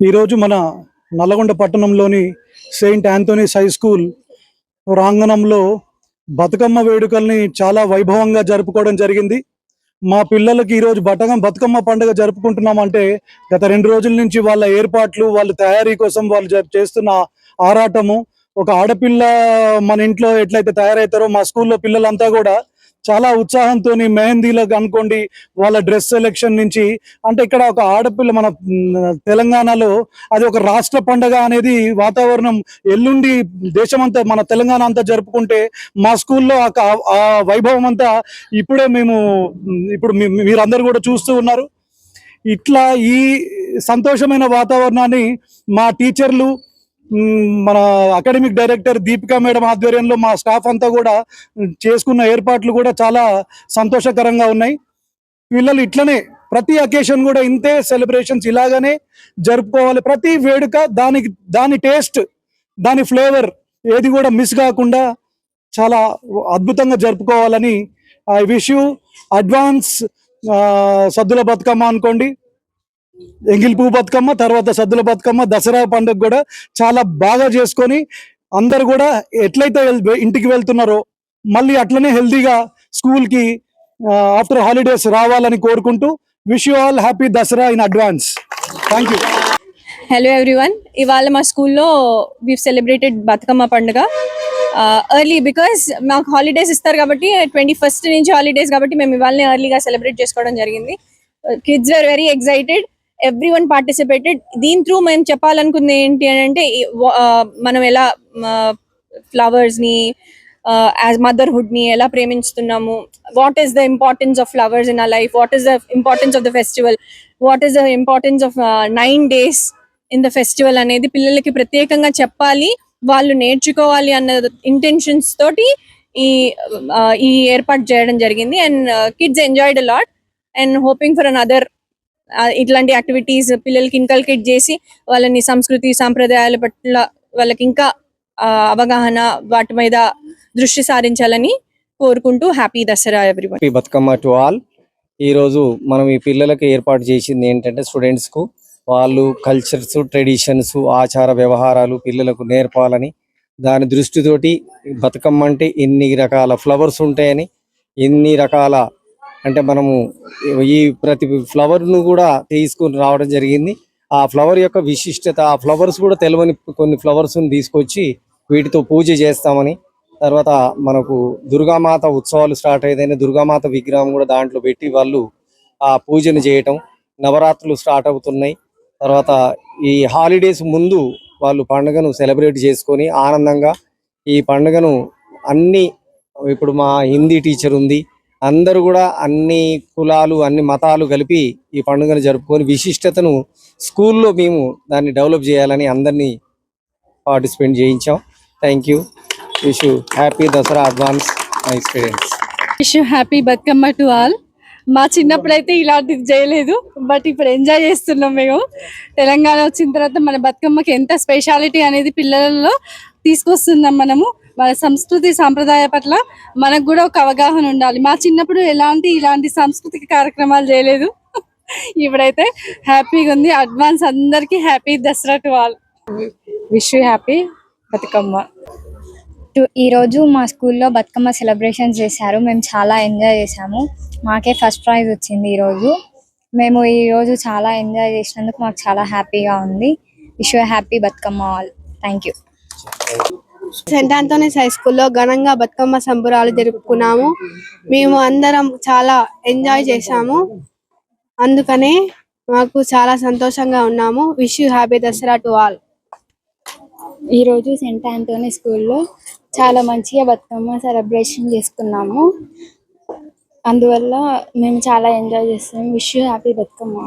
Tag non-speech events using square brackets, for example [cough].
ఈరోజు మన నల్లగొండ పట్టణంలోని సెయింట్ యాంథోనీస్ హై స్కూల్ ప్రాంగణంలో బతుకమ్మ వేడుకల్ని చాలా వైభవంగా జరుపుకోవడం జరిగింది. మా పిల్లలకి ఈరోజు బతకం బతుకమ్మ పండుగ జరుపుకుంటున్నామంటే గత రెండు రోజుల నుంచి వాళ్ళ ఏర్పాట్లు వాళ్ళ తయారీ కోసం వాళ్ళు చేస్తున్న ఆరాటము ఒక ఆడపిల్ల మన ఇంట్లో ఎట్లయితే తయారవుతారో మా స్కూల్లో పిల్లలంతా కూడా చాలా ఉత్సాహంతో మెహందీలకు అనుకోండి వాళ్ళ డ్రెస్ సెలెక్షన్ నుంచి అంటే ఇక్కడ ఒక ఆడపిల్ల మన తెలంగాణలో అది ఒక రాష్ట్ర పండగ అనేది వాతావరణం ఎల్లుండి దేశమంతా మన తెలంగాణ అంతా జరుపుకుంటే మా స్కూల్లో ఆ ఆ వైభవం అంతా ఇప్పుడే మేము ఇప్పుడు మీరందరూ కూడా చూస్తూ ఉన్నారు. ఇట్లా ఈ సంతోషమైన వాతావరణాన్ని మా టీచర్లు మన అకాడమిక్ డైరెక్టర్ దీపికా మేడం ఆధ్వర్యంలో మా స్టాఫ్ అంతా కూడా చేసుకున్న ఏర్పాట్లు కూడా చాలా సంతోషకరంగా ఉన్నాయి. పిల్లలు ఇట్లనే ప్రతి అకేషన్ కూడా ఇంతే సెలబ్రేషన్స్ ఇలాగనే జరుపుకోవాలి. ప్రతి వేడుక దానికి దాని టేస్ట్ దాని ఫ్లేవర్ ఏది కూడా మిస్ కాకుండా చాలా అద్భుతంగా జరుపుకోవాలని I wish you advance Saddula Bathukamma అనుకోండి. ఎంగిల్ పువ్వు బతుకమ్మ తర్వాత సద్దుల బతుకమ్మ దసరా పండుగ కూడా చాలా బాగా చేసుకొని అందరు కూడా ఎట్లయితే ఇంటికి వెళ్తున్నారో మళ్ళీ అట్లనే హెల్దీగా స్కూల్కి ఆఫ్టర్ హాలిడేస్ రావాలని కోరుకుంటూ wish you all happy Dasara in advance. Thank you hello everyone ఇవాళ మా స్కూల్లో వీ సెలబ్రేటెడ్ బతుకమ్మ పండుగ. ఎర్లీ బికాస్ మాకు హాలిడేస్ ఇస్తారు కాబట్టి ట్వంటీ ఫస్ట్ నుంచి హాలిడేస్ కాబట్టి మేము ఇవాళనే ఎర్లీగా సెలబ్రేట్ చేసుకోవడం జరిగింది. Kids are very excited everyone participated దీని త్రూ మేము చెప్పాలనుకుంది ఏంటి అని అంటే మనం ఎలా ఫ్లవర్స్ని యాజ్ మదర్హుడ్ని ఎలా ప్రేమించుతున్నాము? What is the importance of flowers in a life what is the importance of the festival what is the importance of nine days in the festival అనేది పిల్లలకి ప్రత్యేకంగా చెప్పాలి. వాళ్ళు నేర్చుకోవాలి అన్న ఇంటెన్షన్స్ తోటి ఈ ఈ ఏర్పాటు చేయడం జరిగింది. And kids enjoyed lot and hoping for another ఇట్లాంటి యాక్టివిటీస్ పిల్లలకి ఇన్కల్కేట్ చేసి వాళ్ళని సంస్కృతి సాంప్రదాయాల పట్ల వాళ్ళకి ఇంకా అవగాహన వాటి మీద దృష్టి సారించాలని కోరుకుంటూ happy Dasara everyone Bathukamma to all ఈరోజు మనం ఈ పిల్లలకి ఏర్పాటు చేసింది ఏంటంటే స్టూడెంట్స్కు వాళ్ళు కల్చర్స్ ట్రెడిషన్స్ ఆచార వ్యవహారాలు పిల్లలకు నేర్పాలని దాని దృష్టితోటి బతుకమ్మ అంటే ఇన్ని రకాల ఫ్లవర్స్ ఉంటాయని ఇన్ని రకాల అంటే మనము ఈ ప్రతి ఫ్లవర్ను కూడా తీసుకొని రావడం జరిగింది. ఆ ఫ్లవర్ యొక్క విశిష్టత ఆ ఫ్లవర్స్ కూడా తెలియని కొన్ని ఫ్లవర్స్ని తీసుకొచ్చి వీటితో పూజ చేస్తామని తర్వాత మనకు దుర్గామాత ఉత్సవాలు స్టార్ట్ అయ్యేదైనా దుర్గామాత విగ్రహం కూడా దాంట్లో పెట్టి వాళ్ళు ఆ పూజను చేయటం నవరాత్రులు స్టార్ట్ అవుతున్నాయి. తర్వాత ఈ హాలిడేస్ ముందు వాళ్ళు పండుగను సెలబ్రేట్ చేసుకొని ఆనందంగా ఈ పండుగను అన్ని ఇప్పుడు మా హిందీ టీచర్ ఉంది అందరూ కూడా అన్ని కులాలు అన్ని మతాలు కలిపి ఈ పండుగను జరుపుకొని విశిష్టతను స్కూల్లో మేము దాన్ని డెవలప్ చేయాలని అందరినీ పార్టిసిపేట్ చేయించాం. Thank you wish happy Dasara advance my students wish happy Bathukamma to all మా చిన్నప్పుడు అయితే ఇలాంటిది చేయలేదు బట్ ఇప్పుడు ఎంజాయ్ చేస్తున్నాం మేము. తెలంగాణ వచ్చిన తర్వాత మన బతుకమ్మకి ఎంత స్పెషాలిటీ అనేది పిల్లలలో తీసుకొస్తున్నాం మనము. మన సంస్కృతి సాంప్రదాయ పట్ల మనకు కూడా ఒక అవగాహన ఉండాలి. మా చిన్నప్పుడు ఎలాంటి ఇలాంటి సాంస్కృతిక కార్యక్రమాలు చేయలేదు. [laughs] ఇప్పుడైతే హ్యాపీగా ఉంది. అడ్వాన్స్ అందరికి happy Dasara to all. Wish happy Bathukamma. To- ఈరోజు మా స్కూల్లో బతుకమ్మ సెలబ్రేషన్ చేశారు. మేము చాలా ఎంజాయ్ చేశాము. మాకే ఫస్ట్ ప్రైజ్ వచ్చింది ఈరోజు మేము ఈరోజు చాలా ఎంజాయ్ చేసినందుకు మాకు చాలా హ్యాపీగా ఉంది. Wish happy Bathukamma all. Thank you saint Antony's high స్కూల్లో ఘనంగా బతుకమ్మ సంబురాలు జరుపుకున్నాము. మేము అందరం చాలా ఎంజాయ్ చేశాము. అందుకనే మాకు చాలా సంతోషంగా ఉన్నాము. Wish you happy Dasara to all ఈరోజు సెంట్ ఆంటోనీ స్కూల్లో చాలా మంచిగా బతుకమ్మ సెలబ్రేషన్ చేసుకున్నాము. అందువల్ల మేము చాలా ఎంజాయ్ చేస్తాము విష్ హ్యాపీ బతుకమ్మ.